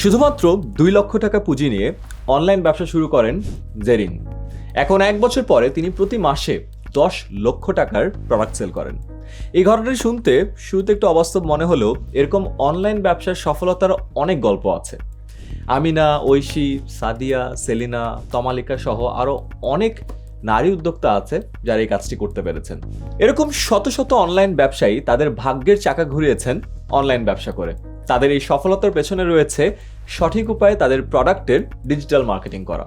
শুধুমাত্র দুই লক্ষ টাকা পুঁজি নিয়ে অনলাইন ব্যবসা শুরু করেন জেরিন। এখন এক বছর পরে তিনি প্রতি মাসে দশ লক্ষ টাকার প্রোডাক্ট সেল করেন। এই ঘটনাটি শুনতে, শুরুতে একটু অবাস্তব মনে হলেও এরকম অনলাইন ব্যবসার সফলতার অনেক গল্প আছে। আমিনা, ঐশী, সাদিয়া, সেলিনা, তমালিকা সহ আরও অনেক নারী উদ্যোক্তা আছে যারা এই কাজটি করতে পেরেছেন। এরকম শত শত অনলাইন ব্যবসায়ী তাদের ভাগ্যের চাকা ঘুরিয়েছেন অনলাইন ব্যবসা করে। তাদের এই সফলতার পেছনে রয়েছে সঠিক উপায়ে তাদের প্রোডাক্টের ডিজিটাল মার্কেটিং করা।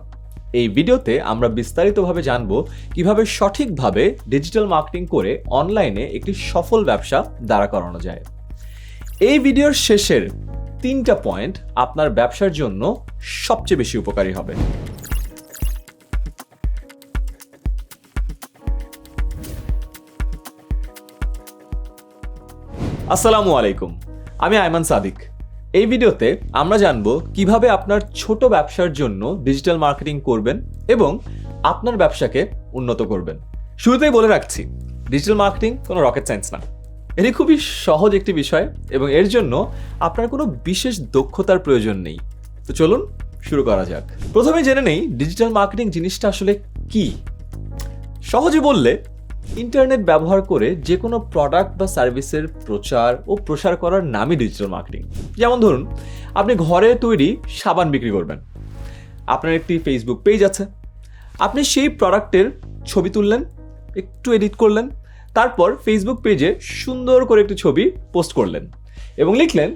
এই ভিডিওতে আমরা বিস্তারিতভাবে জানব কীভাবে সঠিকভাবে ডিজিটাল মার্কেটিং করে অনলাইনে একটি সফল ব্যবসা দাঁড়া করানো যায়। এই ভিডিওর শেষের তিনটা পয়েন্ট আপনার ব্যবসার জন্য সবচেয়ে বেশি উপকারী হবে। আসসালামু আলাইকুম। আমি আয়মান সাদিক। এই ভিডিওতে আমরা জানব কীভাবে আপনার ছোট ব্যবসার জন্য ডিজিটাল মার্কেটিং করবেন এবং আপনার ব্যবসাকে উন্নত করবেন। শুরুতেই বলে রাখছি ডিজিটাল মার্কেটিং কোনো রকেট সায়েন্স না। এটি খুবই সহজ একটি বিষয় এবং এর জন্য আপনার কোনো বিশেষ দক্ষতার প্রয়োজন নেই। তো চলুন শুরু করা যাক। প্রথমে জেনে নেই ডিজিটাল মার্কেটিং জিনিসটা আসলে কি? সহজে বললে ইন্টারনেট ব্যবহার করে যে কোনো প্রোডাক্ট বা সার্ভিসের প্রচার ও প্রসার করার নামই ডিজিটাল মার্কেটিং যেমন ধরুন, আপনি ঘরে তৈরি সাবান বিক্রি করবেন। আপনার একটি ফেসবুক পেজ আছে। আপনি সেই প্রোডাক্টের ছবি তুললেন, একটু এডিট করলেন, তারপর ফেসবুক পেজে সুন্দর করে একটি ছবি পোস্ট করলেন এবং লিখলেন,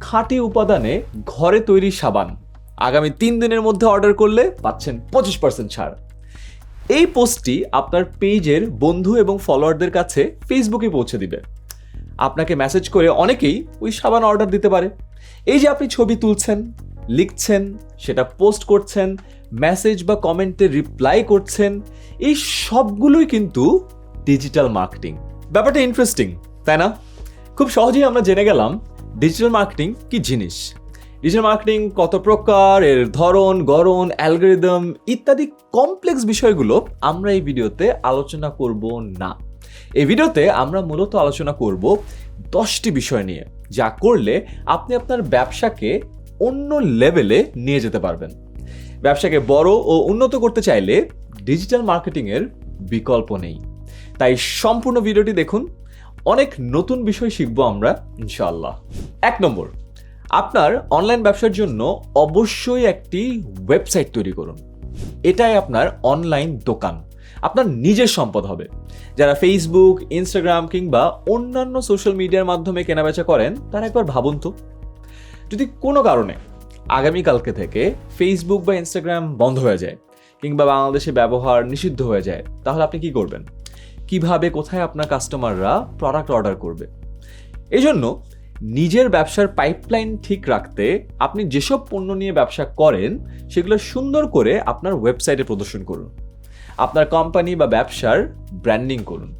খাঁটি উপাদানে ঘরে তৈরি সাবান আগামী তিন দিনের মধ্যে অর্ডার করলে পাচ্ছেন পঁচিশ পার্সেন্ট ছাড়। এই পোস্টটি আপনার পেজের বন্ধু এবং ফলোয়ারদের কাছে ফেসবুকে পৌঁছে দিবে। আপনাকে মেসেজ করে অনেকেই ওই সাবান অর্ডার দিতে পারে। এই যে আপনি ছবি তুলছেন, লিখছেন, সেটা পোস্ট করছেন মেসেজ বা কমেন্টে রিপ্লাই করছেন, এই সবগুলোই কিন্তু ডিজিটাল মার্কেটিং ব্যাপারটা ইন্টারেস্টিং তাই না? খুব সহজেই আমরা জেনে গেলাম ডিজিটাল মার্কেটিং কি জিনিস। ডিজিটাল মার্কেটিং কত প্রকার, এর ধরন, গড়ন অ্যালগোরিদম ইত্যাদি কমপ্লেক্স বিষয়গুলো আমরা এই ভিডিওতে আলোচনা করব না। এই ভিডিওতে আমরা মূলত আলোচনা করব দশটি বিষয় নিয়ে, যা করলে আপনি আপনার ব্যবসাকে অন্য লেভেলে নিয়ে যেতে পারবেন। ব্যবসাকে বড় ও উন্নত করতে চাইলে ডিজিটাল মার্কেটিংয়ের বিকল্প নেই। তাই সম্পূর্ণ ভিডিওটি দেখুন। অনেক নতুন বিষয় শিখব আমরা, ইনশাআল্লাহ। এক নম্বর আপনার অনলাইন ব্যবসার জন্য অবশ্যই একটি ওয়েবসাইট তৈরি করুন। এটাই আপনার অনলাইন দোকান। আপনার নিজের সম্পদ হবে। যারা ফেসবুক ইনস্টাগ্রাম কিংবা অন্যান্য সোশ্যাল মিডিয়ার মাধ্যমে কেনাবেচা করেন, তারা একবার ভাবুন তো। যদি কোনো কারণে আগামীকালকে থেকে ফেসবুক বা ইনস্টাগ্রাম বন্ধ হয়ে যায় কিংবা বাংলাদেশে ব্যবহার নিষিদ্ধ হয়ে যায়, তাহলে আপনি কি করবেন? কীভাবে কোথায় আপনার কাস্টমাররা প্রোডাক্ট অর্ডার করবে? এই জন্য নিজের ব্যবসার পাইপলাইন ঠিক রাখতে আপনি যেসব পণ্য নিয়ে ব্যবসা করেন, সেগুলো সুন্দর করে আপনার ওয়েবসাইটে প্রদর্শন করুন। আপনার কোম্পানি বা ব্যবসার ব্র্যান্ডিং করুন।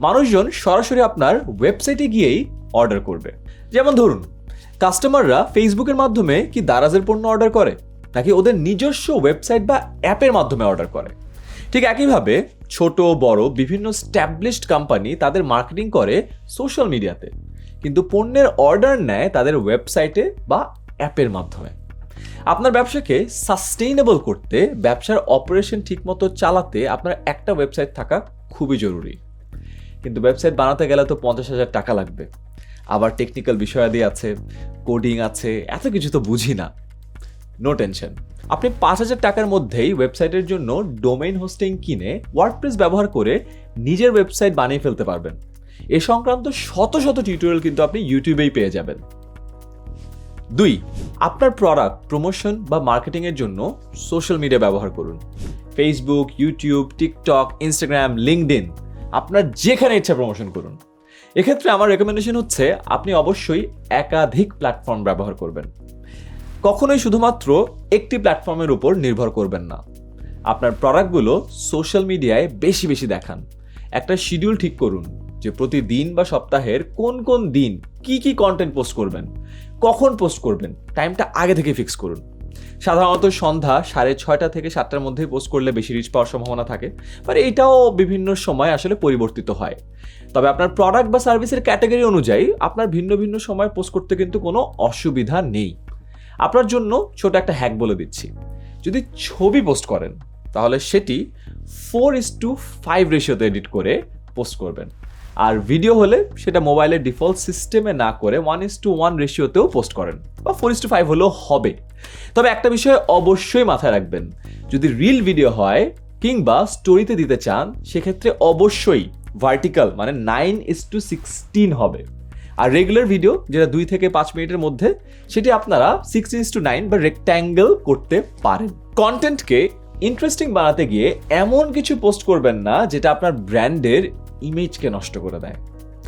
মানুষজন সরাসরি আপনার ওয়েবসাইটে গিয়েই অর্ডার করবে। যেমন ধরুন কাস্টমাররা ফেসবুকের মাধ্যমে কি দারাজের পণ্য অর্ডার করে, নাকি ওদের নিজস্ব ওয়েবসাইট বা অ্যাপের মাধ্যমে অর্ডার করে? ঠিক একইভাবে ছোট, বড়, বিভিন্ন স্ট্যাবলিশড কোম্পানি তাদের মার্কেটিং করে সোশ্যাল মিডিয়াতে কিন্তু পণ্যের অর্ডার নেয় তাদের ওয়েবসাইটে বা অ্যাপের মাধ্যমে। আপনার ব্যবসাকে সাস্টেইনেবল করতে, ব্যবসার অপারেশন ঠিকমতো চালাতে আপনার একটা ওয়েবসাইট থাকা খুবই জরুরি। কিন্তু ওয়েবসাইট বানাতে গেলে তো পঞ্চাশ হাজার টাকা লাগবে। আবার টেকনিক্যাল বিষয়াদি আছে কোডিং আছে, এত কিছু তো বুঝি না। নো টেনশন আপনি পাঁচ হাজার টাকার মধ্যেই ওয়েবসাইটের জন্য ডোমেইন হোস্টিং কিনে ওয়ার্ডপ্রেস ব্যবহার করে নিজের ওয়েবসাইট বানিয়ে ফেলতে পারবেন। এ সংক্রান্ত শত শত টিউটোরিয়াল কিন্তু আপনি ইউটিউবেই পেয়ে যাবেন। দুই, আপনার প্রোডাক্ট প্রমোশন বা মার্কেটিংয়ের জন্য সোশ্যাল মিডিয়া ব্যবহার করুন। Facebook YouTube TikTok Instagram LinkedIn আপনার যেখানে ইচ্ছা প্রমোশন করুন। এক্ষেত্রে আমার রেকমেন্ডেশন হচ্ছে, আপনি অবশ্যই একাধিক প্ল্যাটফর্ম ব্যবহার করবেন। কখনোই শুধুমাত্র একটি প্ল্যাটফর্মের উপর নির্ভর করবেন না। আপনার প্রোডাক্টগুলো সোশ্যাল মিডিয়ায় বেশি বেশি দেখান। একটা শিডিউল ঠিক করুন। যে প্রতিদিন বা সপ্তাহের কোন কোন দিন কি কি কন্টেন্ট পোস্ট করবেন, কখন পোস্ট করবেন টাইমটা আগে থেকে ফিক্স করুন। সাধারণত সন্ধ্যা সাড়ে ছয়টা থেকে সাতটার মধ্যে পোস্ট করলে বেশি রিচ পাওয়ার সম্ভাবনা থাকে বাট এটাও বিভিন্ন সময় আসলে পরিবর্তিত হয়। তবে আপনার প্রোডাক্ট বা সার্ভিসের ক্যাটাগরি অনুযায়ী আপনার ভিন্ন ভিন্ন সময় পোস্ট করতে কিন্তু কোনো অসুবিধা নেই। আপনার জন্য ছোট একটা হ্যাক বলে দিচ্ছি। যদি ছবি পোস্ট করেন, তাহলে সেটি ফোর ইস টু ফাইভ রেশিওতে এডিট করে পোস্ট করবেন। আর ভিডিও হলে সেটা মোবাইলের ডিফল্ট সিস্টেমে না করে ওয়ান ইস টু ওয়ান রেশিওতেও পোস্ট করেন বা ফোর ইস টু ফাইভ হলেও হবে। তবে একটা বিষয় অবশ্যই মাথায় রাখবেন, যদি রিল ভিডিও হয় কিংবা স্টোরিতে দিতে চান, সেক্ষেত্রে অবশ্যই ভার্টিক্যাল মানে নাইন ইস টু সিক্সটিন হবে। আর রেগুলার ভিডিও যেটা দুই থেকে পাঁচ মিনিটের মধ্যে, সেটি আপনারা সিক্স ইস টু নাইন বা রেক্ট্যাঙ্গেল করতে পারেন। কন্টেন্টকে ইন্টারেস্টিং বানাতে গিয়ে এমন কিছু পোস্ট করবেন না, যেটা আপনার ব্র্যান্ডের ইমেজকে নষ্ট করে দেয়।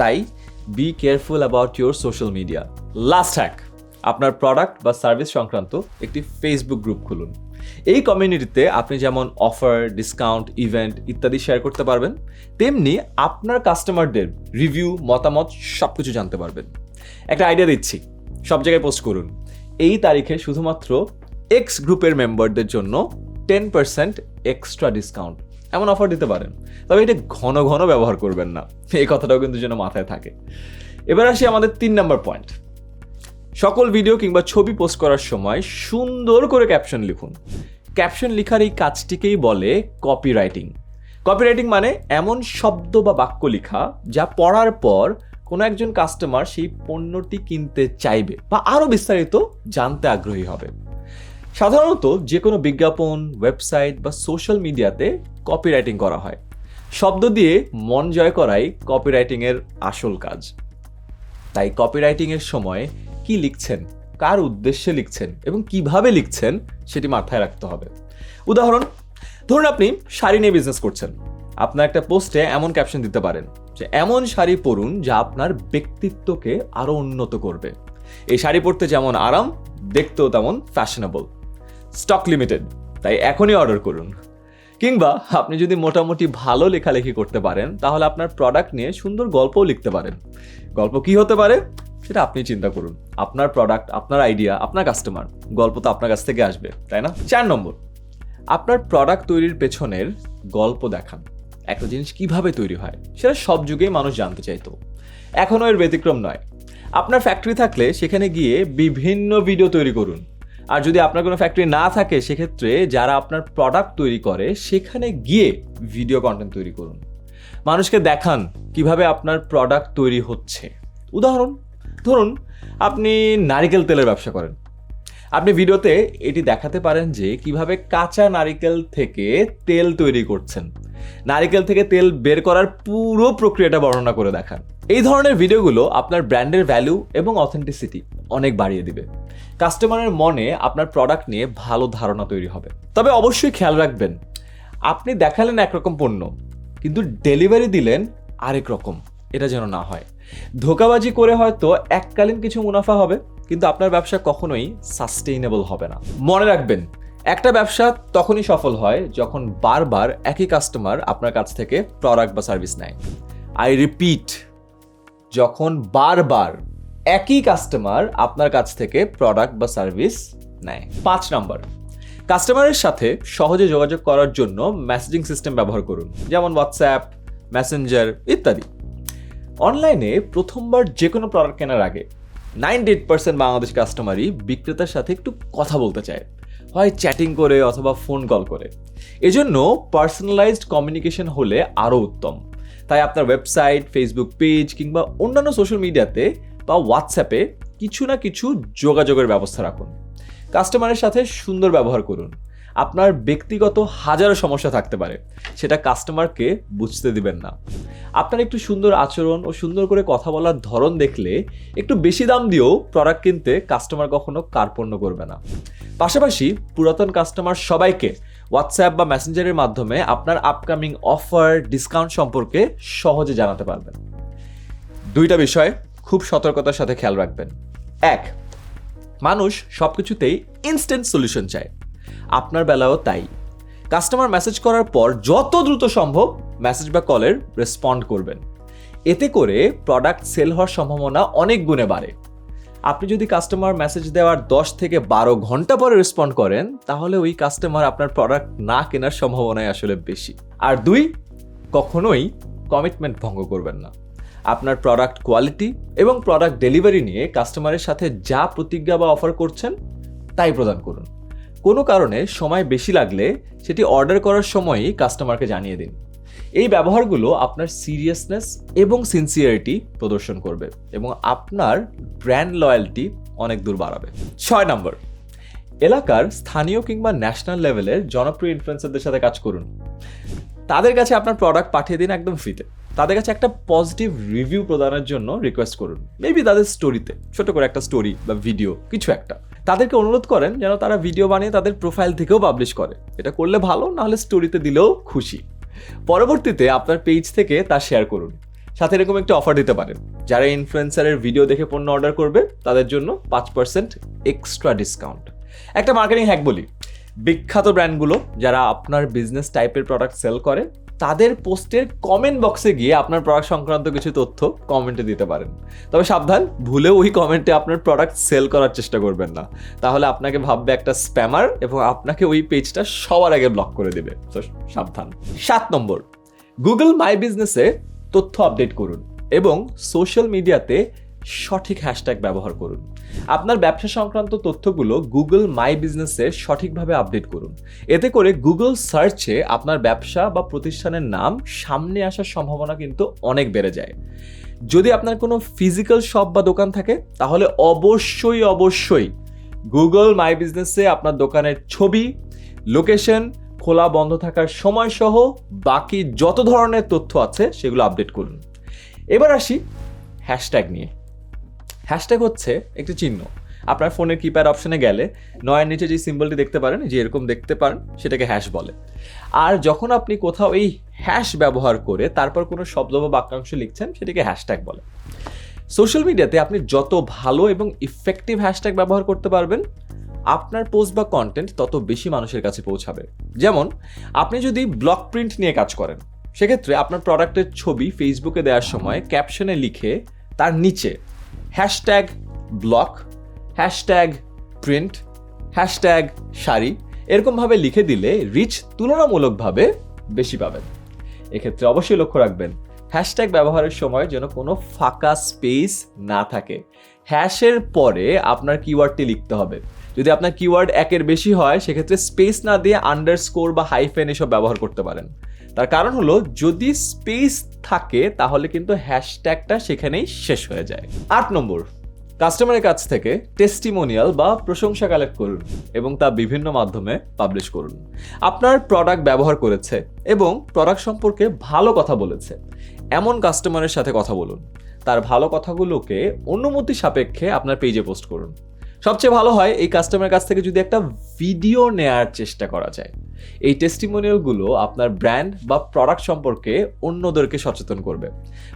তাই be careful about your social media last hack আপনার প্রোডাক্ট বা সার্ভিস সংক্রান্ত একটি ফেসবুক গ্রুপ খুলুন। এই কমিউনিটিতে আপনি যেমন অফার ডিসকাউন্ট ইভেন্ট ইত্যাদি শেয়ার করতে পারবেন, তেমনি আপনার কাস্টমারদের রিভিউ মতামত সব কিছু জানতে পারবেন। একটা আইডিয়া দিচ্ছি, সব জায়গায় পোস্ট করুন। এই তারিখে শুধুমাত্র এক্স গ্রুপের মেম্বারদের জন্য টেন পার্সেন্ট এক্সট্রা ডিসকাউন্ট এমন অফার দিতে পারেন। তবে এটা ঘন ঘন ব্যবহার করবেন না। এই কথাটাও কিন্তু যেন মাথায় থাকে। এবার আসি আমাদের তিন নম্বর পয়েন্ট সকল ভিডিও কিংবা ছবি পোস্ট করার সময় সুন্দর করে ক্যাপশন লিখুন। ক্যাপশন লেখার এই কাজটিকেই বলে কপিরাইটিং কপিরাইটিং মানে এমন শব্দ বা বাক্য লেখা যা পড়ার পর কোনো একজন কাস্টমার সেই পণ্যটি কিনতে চাইবে বা আরও বিস্তারিত জানতে আগ্রহী হবে। সাধারণত যে কোনো বিজ্ঞাপন ওয়েবসাইট বা সোশ্যাল মিডিয়াতে কপিরাইটিং করা হয়। শব্দ দিয়ে মন জয় করাই কপিরাইটিংয়ের আসল কাজ। তাই কপিরাইটিংয়ের সময় কি লিখছেন, কার উদ্দেশ্যে লিখছেন এবং কীভাবে লিখছেন সেটি মাথায় রাখতে হবে। উদাহরণ, ধরুন আপনি শাড়ি নিয়ে বিজনেস করছেন। আপনার একটা পোস্টে এমন ক্যাপশন দিতে পারেন যে, এমন শাড়ি পরুন যা আপনার ব্যক্তিত্বকে আরও উন্নত করবে। এই শাড়ি পরতে যেমন আরাম, দেখতেও তেমন ফ্যাশনেবল স্টক লিমিটেড, তাই এখনই অর্ডার করুন। কিংবা আপনি যদি মোটামুটি ভালো লেখালেখি করতে পারেন, তাহলে আপনার প্রোডাক্ট নিয়ে সুন্দর গল্পও লিখতে পারেন। গল্প কি হতে পারে? সেটা আপনি চিন্তা করুন। আপনার প্রোডাক্ট আপনার আইডিয়া আপনার কাস্টমার গল্প তো আপনার কাছ থেকে আসবে, তাই না? চার নম্বর, আপনার প্রোডাক্ট তৈরির পেছনের গল্প দেখান। একটা জিনিস কীভাবে তৈরি হয়, সেটা সব যুগেই মানুষ জানতে চাইতো। এখনও এর ব্যতিক্রম নয়। আপনার ফ্যাক্টরি থাকলে সেখানে গিয়ে বিভিন্ন ভিডিও তৈরি করুন। আর যদি আপনার কোনো ফ্যাক্টরি না থাকে, সেক্ষেত্রে যারা আপনার প্রোডাক্ট তৈরি করে, সেখানে গিয়ে ভিডিও কন্টেন্ট তৈরি করুন। মানুষকে দেখান কীভাবে আপনার প্রোডাক্ট তৈরি হচ্ছে। উদাহরণ, ধরুন আপনি নারিকেল তেলের ব্যবসা করেন। আপনি ভিডিওতে এটি দেখাতে পারেন যে কীভাবে কাঁচা নারিকেল থেকে তেল তৈরি করছেন। নারিকেল থেকে তেল বের করার পুরো প্রক্রিয়াটা বর্ণনা করে দেখান। এই ধরনের ভিডিওগুলো আপনার ব্র্যান্ডের ভ্যালু এবং অথেন্টিসিটি অনেক বাড়িয়ে দিবে। কাস্টমারের মনে আপনার প্রোডাক্ট নিয়ে ভালো ধারণা তৈরি হবে। তবে অবশ্যই খেয়াল রাখবেন, আপনি দেখালেন একরকম পণ্য, কিন্তু ডেলিভারি দিলেন আরেক রকম, এটা যেন না হয়। ধোকাবাজি করে হয়তো এককালীন কিছু মুনাফা হবে, কিন্তু আপনার ব্যবসা কখনোই সাস্টেইনেবল হবে না। মনে রাখবেন, একটা ব্যবসা তখনই সফল হয় যখন বারবার একই কাস্টমার আপনার কাছ থেকে প্রোডাক্ট বা সার্ভিস নেয়। আই রিপিট যখন বারবার একই কাস্টমার আপনার কাছ থেকে প্রোডাক্ট বা সার্ভিস নেয়। পাঁচ নাম্বার কাস্টমারের সাথে সহজে যোগাযোগ করার জন্য মেসেজিং সিস্টেম ব্যবহার করুন, যেমন হোয়াটসঅ্যাপ মেসেঞ্জার ইত্যাদি। অনলাইনে প্রথমবার যে কোনো প্রোডাক্ট কেনার আগে নাইনটি এইট পার্সেন্ট বাংলাদেশ কাস্টমারই বিক্রেতার সাথে একটু কথা বলতে চায়, হয় চ্যাটিং করে অথবা ফোন কল করে। এজন্য পার্সোনালাইজড কমিউনিকেশন হলে আরও উত্তম। তাই আপনার ওয়েবসাইট ফেসবুক পেজ কিংবা অন্যান্য সোশ্যাল মিডিয়াতে বা হোয়াটসঅ্যাপে কিছু না কিছু যোগাযোগের ব্যবস্থা রাখুন। কাস্টমারের সাথে সুন্দর ব্যবহার করুন। আপনার ব্যক্তিগত হাজারো সমস্যা থাকতে পারে, সেটা কাস্টমারকে বুঝতে দিবেন না। আপনার একটু সুন্দর আচরণ ও সুন্দর করে কথা বলার ধরন দেখলে একটু বেশি দাম দিয়েও প্রোডাক্ট কিনতে কাস্টমার কখনো কার্পণ্য করবে না। পাশাপাশি পুরাতন কাস্টমার সবাইকে হোয়াটসঅ্যাপ বা মেসেঞ্জারের মাধ্যমে আপনার আপকামিং অফার ডিসকাউন্ট সম্পর্কে সহজে জানাতে পারবেন। দুইটা বিষয় খুব সতর্কতার সাথে খেয়াল রাখবেন। এক, মানুষ সব কিছুতেই ইনস্ট্যান্ট সলিউশন চায়। আপনার বেলাও তাই। কাস্টমার মেসেজ করার পর যত দ্রুত সম্ভব মেসেজ বা কলের রেসপন্ড করবেন। এতে করে প্রোডাক্ট সেল হওয়ার সম্ভাবনা অনেক গুণে বাড়ে। আপনি যদি কাস্টমার মেসেজ দেওয়ার দশ থেকে বারো ঘণ্টা পরে রেসপন্ড করেন, তাহলে ওই কাস্টমার আপনার প্রোডাক্ট না কেনার সম্ভাবনাই আসলে বেশি। আর দুই, কখনোই কমিটমেন্ট ভঙ্গ করবেন না। আপনার প্রোডাক্ট কোয়ালিটি এবং প্রোডাক্ট ডেলিভারি নিয়ে কাস্টমারের সাথে যা প্রতিজ্ঞা বা অফার করছেন, তাই প্রদান করুন। কোনো কারণে সময় বেশি লাগলে সেটি অর্ডার করার সময়ই কাস্টমারকে জানিয়ে দিন। এই ব্যবহারগুলো আপনার সিরিয়াসনেস এবং সিনসিয়ারিটি প্রদর্শন করবে এবং আপনার ব্র্যান্ড লয়্যালটি অনেক দূর বাড়াবে। ছয় নম্বর, এলাকার স্থানীয় কিংবা ন্যাশনাল লেভেলের জনপ্রিয় ইনফ্লুয়েন্সারদের সাথে কাজ করুন। তাদের কাছে আপনার প্রোডাক্ট পাঠিয়ে দিন একদম ফ্রিতে তাদের কাছে একটা পজিটিভ রিভিউ প্রদানের জন্য রিকোয়েস্ট করুন। মেবি তাদের স্টোরিতে ছোট করে একটা স্টোরি বা ভিডিও কিছু একটা। তাদেরকে অনুরোধ করেন যেন তারা ভিডিও বানিয়ে তাদের প্রোফাইল থেকেও পাবলিশ করে। এটা করলে ভালো, নাহলে স্টোরিতে দিলেও খুশি। পরবর্তীতে আপনার পেজ থেকে তা শেয়ার করুন। সাথে এরকম একটা অফার দিতে পারেন। যারা ইনফ্লুয়েন্সারের ভিডিও দেখে পণ্য অর্ডার করবে, তাদের জন্য পাঁচ পার্সেন্ট এক্সট্রা ডিসকাউন্ট একটা মার্কেটিং হ্যাক বলি। বিখ্যাত ব্র্যান্ডগুলো যারা আপনার বিজনেস টাইপের প্রোডাক্ট সেল করে তাদের পোস্টের কমেন্ট বক্সে গিয়ে আপনার প্রোডাক্ট সংক্রান্ত কিছু তথ্য কমেন্টে দিতে পারেন। তবে সাবধান, ভুলেও ওই কমেন্টে আপনার প্রোডাক্ট সেল করার চেষ্টা করবেন না। তাহলে আপনাকে ভাববে একটা স্প্যামার এবং আপনাকে ওই পেজটা সবার আগে ব্লক করে দেবে। তো সাবধান। সাত নম্বর গুগল মাই বিজনেসে তথ্য আপডেট করুন এবং সোশ্যাল মিডিয়াতে সঠিক হ্যাশট্যাগ ব্যবহার করুন। আপনার ব্যবসা সংক্রান্ত তথ্যগুলো গুগল মাই বিজনেসে সঠিকভাবে আপডেট করুন। এতে করে গুগল সার্চে আপনার ব্যবসা বা প্রতিষ্ঠানের নাম সামনে আসার সম্ভাবনা কিন্তু অনেক বেড়ে যায়। যদি আপনার কোনো ফিজিক্যাল শপ বা দোকান থাকে, তাহলে অবশ্যই অবশ্যই গুগল মাই বিজনেসে আপনার দোকানের ছবি লোকেশন খোলা বন্ধ থাকার সময় সহ বাকি যত ধরনের তথ্য আছে সেগুলো আপডেট করুন। এবার আসি হ্যাশট্যাগ নিয়ে। হ্যাশট্যাগ হচ্ছে একটি চিহ্ন। আপনার ফোনের কিপ্যাড অপশনে গেলে নয়ের নিচে যে সিম্বলটি দেখতে পারেন, যে এরকম দেখতে পারেন, সেটাকে হ্যাশ বলে। আর যখন আপনি কোথাও এই হ্যাশ ব্যবহার করে তারপর কোনো শব্দ বা বাক্যাংশ লিখছেন, সেটাকে হ্যাশট্যাগ বলে। সোশ্যাল মিডিয়াতে আপনি যত ভালো এবং ইফেক্টিভ হ্যাশট্যাগ ব্যবহার করতে পারবেন, আপনার পোস্ট বা কন্টেন্ট তত বেশি মানুষের কাছে পৌঁছাবে। যেমন, আপনি যদি ব্লক প্রিন্ট নিয়ে কাজ করেন, সেক্ষেত্রে আপনার প্রোডাক্টের ছবি ফেসবুকে দেওয়ার সময় ক্যাপশনে লিখে তার নিচে hashtag block hashtag print hashtag sari এরকমভাবে লিখে দিলে রিচ তুলনামূলকভাবে বেশি পাবেন। এক্ষেত্রে অবশ্যই লক্ষ্য রাখবেন হ্যাশট্যাগ ব্যবহারের সময় যেন কোনো ফাঁকা স্পেস না থাকে। হ্যাশের পরে আপনার কিওয়ার্ডটি লিখতে হবে। যদি আপনার কিওয়ার্ড একের বেশি হয়, সেক্ষেত্রে স্পেস না দিয়ে আন্ডারস্কোর বা হাইফেন এসব ব্যবহার করতে পারেন। তার কারণ হলো, যদি স্পেস থাকে, তাহলে কিন্তু হ্যাশট্যাগটা সেখানেই শেষ হয়ে যায়। আট নম্বর কাস্টমারের কাছ থেকে টেস্টিমোনিয়াল বা প্রশংসা কালেক্ট করুন এবং তা বিভিন্ন মাধ্যমে পাবলিশ করুন। আপনার প্রোডাক্ট ব্যবহার করেছে এবং প্রোডাক্ট সম্পর্কে ভালো কথা বলেছে। এমন কাস্টমারের সাথে কথা বলুন। তার ভালো কথাগুলোকে অনুমতি সাপেক্ষে আপনার পেজে পোস্ট করুন। সবচেয়ে ভালো হয় এই কাস্টমারের কাছ থেকে যদি একটা ভিডিও নেয়ার চেষ্টা করা যায়। এই টেস্টিমোনিয়ালগুলো আপনার ব্র্যান্ড বা প্রোডাক্ট সম্পর্কে অন্যদেরকে সচেতন করবে।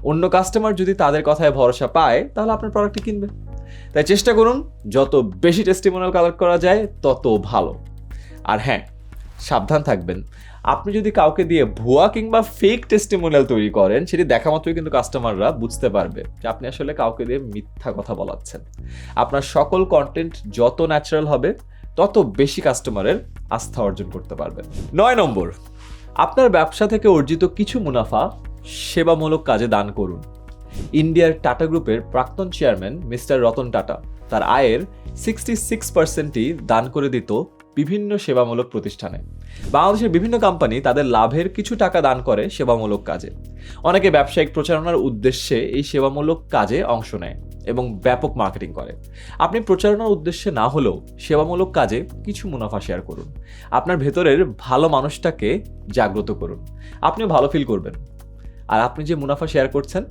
অন্য কাস্টমার যদি তাদের কথায় ভরসা পায়, তাহলে আপনার প্রোডাক্টটি কিনবে। তাই চেষ্টা করুন, যত বেশি টেস্টিমোনিয়াল কালেক্ট করা যায়, তত ভালো। আর হ্যাঁ সাবধান থাকবেন। আপনি যদি কাউকে দিয়ে ভুয়া কিংবা ফেক টেস্টিমোনিয়াল তৈরি করেন, সেটি দেখা মাত্রই কিন্তু কাস্টমাররা বুঝতে পারবে যে আপনি আসলে কাউকে দিয়ে মিথ্যা কথা বলাচ্ছেন। আপনার সকল কন্টেন্ট যত ন্যাচারাল হবে, তত বেশি কাস্টমারের আস্থা অর্জন করতে পারবেন নয় নম্বর, আপনার ব্যবসা থেকে অর্জিত কিছু মুনাফা সেবামূলক কাজে দান করুন। ইন্ডিয়ার টাটা গ্রুপের প্রাক্তন চেয়ারম্যান মিস্টার রতন টাটা, তার আয়ের সিক্সটি সিক্স পার্সেন্টই দান করে দিত বিভিন্ন সেবামূলক প্রতিষ্ঠানে। বাংলাদেশের বিভিন্ন কোম্পানি তাদের লাভের কিছু টাকা দান করে সেবামূলক কাজে। অনেকে ব্যবসায়িক প্রচারণার উদ্দেশ্যে এই সেবামূলক কাজে অংশ নেয় এবং ব্যাপক মার্কেটিং করে। আপনি প্রচারণার উদ্দেশ্যে না হলেও সেবামূলক কাজে কিছু মুনাফা শেয়ার করুন। আপনার ভেতরের ভালো মানুষটাকে জাগ্রত করুন। আপনিও ভালো ফিল করবেন। আর আপনি যে মুনাফা শেয়ার করছেন,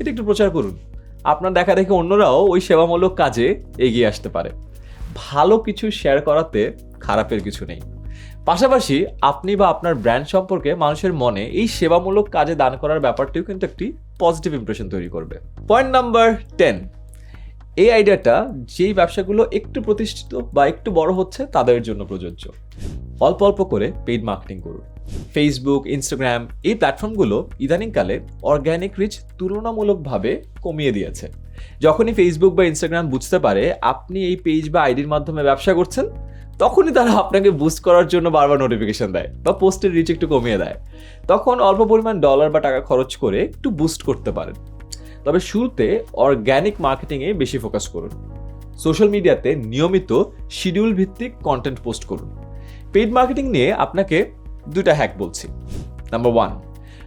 এটা একটু প্রচার করুন। আপনার দেখা দেখে অন্যরাও ওই সেবামূলক কাজে এগিয়ে আসতে পারে। ভালো কিছু শেয়ার করাতে খারাপের কিছু নেই। পাশাপাশি আপনি বা আপনার ব্র্যান্ড সম্পর্কে মানুষের মনে এই সেবামূলক কাজে দান করার ব্যাপারটিও কিন্তু একটি পজিটিভ ইমপ্রেশন তৈরি করবে। পয়েন্ট নাম্বার টেন এই আইডিয়াটা যেই ব্যবসাগুলো একটু প্রতিষ্ঠিত বা একটু বড় হচ্ছে তাদের জন্য প্রযোজ্য। অল্প অল্প করে পেইড মার্কেটিং করুন। ফেসবুক ইনস্টাগ্রাম এই প্ল্যাটফর্মগুলো ইদানিংকালে অর্গ্যানিক রিচ তুলনামূলকভাবে কমিয়ে দিয়েছে। যখনই ফেসবুক বা ইনস্টাগ্রাম বুঝতে পারে আপনি এই পেজ বা আইডির মাধ্যমে ব্যবসা করছেন, তখনই তারা আপনাকে বুস্ট করার জন্য বারবার নোটিফিকেশন দেয় বা পোস্টের রিচ একটু কমিয়ে দেয়। তখন অল্প পরিমাণ ডলার বা টাকা খরচ করে একটু বুস্ট করতে পারেন। তবে শুরুতে অর্গ্যানিক মার্কেটিংয়ে বেশি ফোকাস করুন। সোশ্যাল মিডিয়াতে নিয়মিত শিডিউল ভিত্তিক কন্টেন্ট পোস্ট করুন। পেইড মার্কেটিং নিয়ে আপনাকে দুটা হ্যাক বলছি। নাম্বার ওয়ান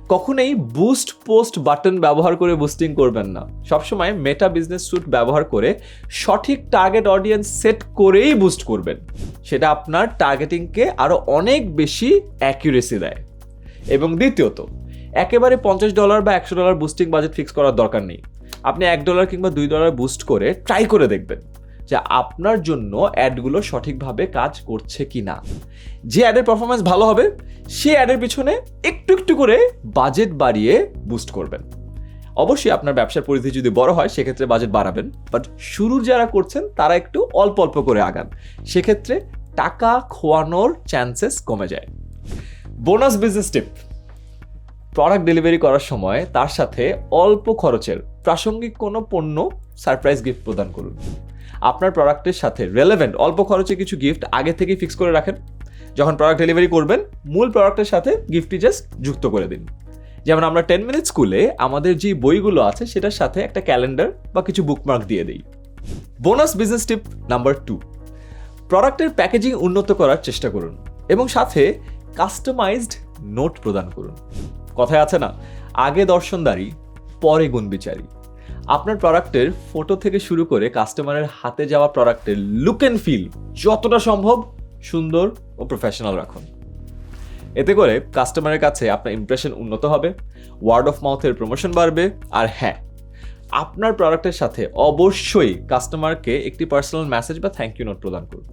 কখনোই বুস্ট পোস্ট বাটন ব্যবহার করে বুস্টিং করবেন না। সবসময় মেটা বিজনেস স্যুট ব্যবহার করে সঠিক টার্গেট অডিয়েন্স সেট করেই বুস্ট করবেন। সেটা আপনার টার্গেটিংকে আরও অনেক বেশি অ্যাকিউরেসি দেয়। এবং দ্বিতীয়ত, একেবারে পঞ্চাশ ডলার বা একশো ডলার বুস্টিং বাজেট ফিক্স করার দরকার নেই। আপনি এক ডলার কিংবা দুই ডলার বুস্ট করে ট্রাই করে দেখবেন। যে আপনার জন্য অ্যাডগুলো সঠিকভাবে কাজ করছে কি না যে অ্যাডের পারফরমেন্স ভালো হবে, সে অ্যাডের পিছনে একটু একটু করে বাজেট বাড়িয়ে বুস্ট করবেন। অবশ্যই আপনার ব্যবসার পরিধি যদি বড় হয়, সেক্ষেত্রে বাজেট বাড়াবেন। বাট শুরুর যারা করছেন, তারা একটু অল্প অল্প করে আগান। সেক্ষেত্রে টাকা খোয়ানোর চান্সেস কমে যায়। Bonus business tip product delivery করার সময় তার সাথে অল্প খরচের প্রাসঙ্গিক কোনো পণ্য সারপ্রাইজ গিফট প্রদান করুন। আপনার প্রোডাক্টের সাথে রেলেভেন্ট অল্প খরচে কিছু গিফট আগে থেকে ফিক্স করে রাখেন। যখন প্রোডাক্ট ডেলিভারি করবেন, মূল প্রোডাক্টের সাথে গিফটটি জাস্ট যুক্ত করে দিন। যেমন আমরা টেন মিনিট স্কুলে আমাদের যে বইগুলো আছে, সেটার সাথে একটা ক্যালেন্ডার বা কিছু বুকমার্ক দিয়ে দিই। Bonus business tip number two প্রোডাক্টের প্যাকেজিং উন্নত করার চেষ্টা করুন এবং সাথে কাস্টমাইজড নোট প্রদান করুন। কথায় আছে না, আগে দর্শনদারি, পরে গুণবিচারী। আপনার প্রোডাক্টের ফটো থেকে শুরু করে কাস্টমারের হাতে যাওয়া প্রোডাক্টের লুক অ্যান্ড ফিল যতটা সম্ভব সুন্দর ও প্রফেশনাল রাখুন। এতে করে কাস্টমারের কাছে আপনার ইমপ্রেশন উন্নত হবে ওয়ার্ড অফ মাউথের প্রমোশন বাড়বে, আর হ্যাঁ আপনার প্রোডাক্টের সাথে অবশ্যই কাস্টমারকে একটি পার্সোনাল মেসেজ বা থ্যাংক ইউ নোট প্রদান করুন।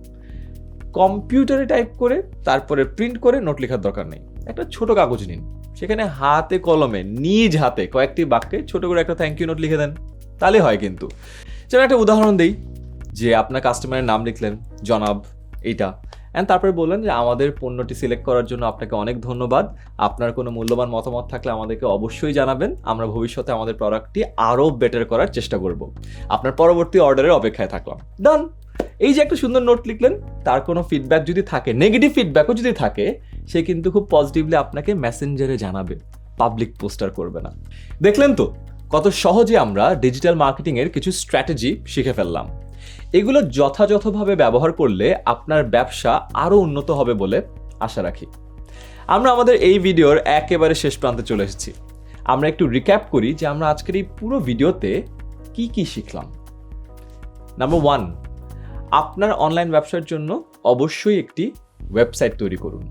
কম্পিউটারে টাইপ করে, তারপরে প্রিন্ট করে নোট লেখার দরকার নেই। একটা ছোট কাগজ নিন। সেখানে হাতে কলমে, নিজ হাতে কয়েকটি বাক্যে ছোট করে একটা থ্যাংক ইউ নোট লিখে দেন। তাহলে হয় কিন্তু। যেমন একটা উদাহরণ দিই, যে আপনার কাস্টমারের নাম লিখলেন, জনাব এইটা। অ্যান্ড তারপরে বললেন যে আমাদের পণ্যটি সিলেক্ট করার জন্য আপনাকে অনেক ধন্যবাদ। আপনার কোনো মূল্যবান মতামত থাকলে আমাদেরকে অবশ্যই জানাবেন। আমরা ভবিষ্যতে আমাদের প্রোডাক্টটি আরও বেটার করার চেষ্টা করব। আপনার পরবর্তী অর্ডারের অপেক্ষায় থাকলাম। ডান এই যে একটা সুন্দর নোট লিখলেন, তার কোনো ফিডব্যাক যদি থাকে নেগেটিভ ফিডব্যাকও যদি থাকে, সে কিন্তু খুব পজিটিভলি আপনাকে মেসেঞ্জারে জানাবে পাবলিক পোস্টার করবে না। দেখলেন তো, কত সহজে আমরা ডিজিটাল মার্কেটিংয়ের কিছু স্ট্র্যাটেজি শিখে ফেললাম। এগুলো যথাযথভাবে ব্যবহার করলে আপনার ব্যবসা আরও উন্নত হবে বলে আশা রাখি। আমরা আমাদের এই ভিডিওর একেবারে শেষ প্রান্তে চলে এসেছি। আমরা একটু রিক্যাপ করি যে আমরা আজকের এই পুরো ভিডিওতে কি কি শিখলাম। নাম্বার ওয়ান আপনার অনলাইন ব্যবসার জন্য অবশ্যই একটি ওয়েবসাইট তৈরি করুন।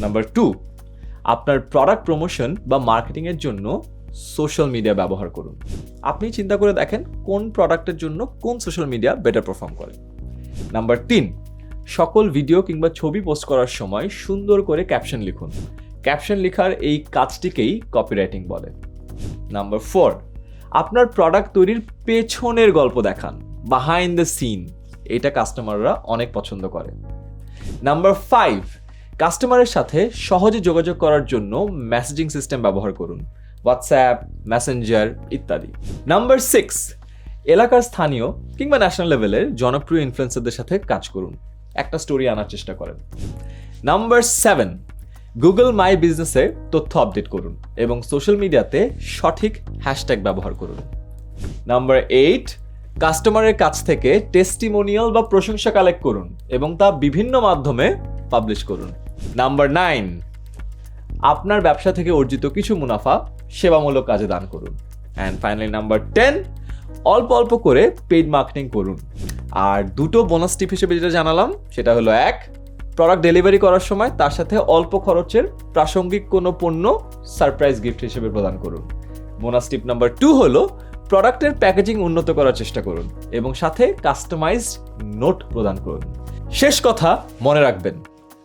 নাম্বার টু আপনার প্রোডাক্ট প্রমোশন বা মার্কেটিংয়ের জন্য সোশ্যাল মিডিয়া ব্যবহার করুন। আপনি চিন্তা করে দেখেন কোন প্রোডাক্টের জন্য কোন সোশ্যাল মিডিয়া বেটার পারফর্ম করে। নাম্বার তিন, সকল ভিডিও কিংবা ছবি পোস্ট করার সময় সুন্দর করে ক্যাপশন লিখুন। ক্যাপশন লেখার এই কাজটিকেই কপিরাইটিং বলে। নাম্বার ফোর আপনার প্রোডাক্ট তৈরির পেছনের গল্প দেখান বাহাইন্ড দ্য সিন এটা কাস্টমাররা অনেক পছন্দ করে। নাম্বার ফাইভ কাস্টমারের সাথে সহজে যোগাযোগ করার জন্য মেসেজিং সিস্টেম ব্যবহার করুন। হোয়াটসঅ্যাপ মেসেঞ্জার ইত্যাদি। নাম্বার সিক্স এলাকার স্থানীয় কিংবা ন্যাশনাল লেভেলের জনপ্রিয় ইনফ্লুয়েন্সারদের সাথে কাজ করুন। একটা স্টোরি আনার চেষ্টা করেন। নাম্বার সেভেন গুগল মাই বিজনেসে তথ্য আপডেট করুন এবং সোশ্যাল মিডিয়াতে সঠিক হ্যাশট্যাগ ব্যবহার করুন। নাম্বার এইট কাস্টমারের কাছ থেকে টেস্টিমোনিয়াল বা প্রশংসা কালেক্ট করুন এবং তা বিভিন্ন মাধ্যমে পাবলিশ করুন। নাম্বার নাইন আপনার ব্যবসা থেকে অর্জিত কিছু মুনাফা সেবামূলক কাজে দান করুন। অ্যান্ড ফাইনালি নাম্বার টেন অল্প অল্প করে পেইড মার্কেটিং করুন। আর দুটো বোনাস টিপ হিসেবে যেটা জানালাম, সেটা হলো এক প্রোডাক্ট ডেলিভারি করার সময় তার সাথে অল্প খরচের প্রাসঙ্গিক কোনো পণ্য সারপ্রাইজ গিফট হিসেবে প্রদান করুন। বোনাস টিপ নাম্বার টু হলো প্রোডাক্টের প্যাকেজিং উন্নত করার চেষ্টা করুন এবং সাথে কাস্টমাইজড নোট প্রদান করুন। শেষ কথা মনে রাখবেন,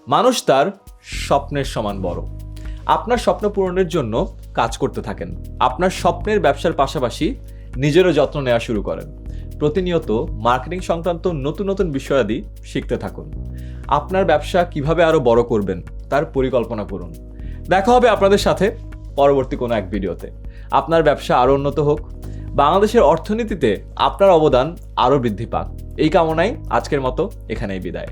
মানুষ তার স্বপ্নের সমান বড়। আপনার স্বপ্ন পূরণের জন্য কাজ করতে থাকেন। আপনার স্বপ্নের ব্যবসার পাশাপাশি নিজেরও যত্ন নেওয়া শুরু করেন। প্রতিনিয়ত মার্কেটিং সংক্রান্ত নতুন নতুন বিষয়াদি শিখতে থাকুন। আপনার ব্যবসা কীভাবে আরও বড় করবেন তার পরিকল্পনা করুন। দেখা হবে আপনাদের সাথে পরবর্তী কোনো এক ভিডিওতে। আপনার ব্যবসা আরও উন্নত হোক। বাংলাদেশের অর্থনীতিতে আপনার অবদান আরও বৃদ্ধি পাক। এই কামনায় আজকের মতো এখানেই বিদায়।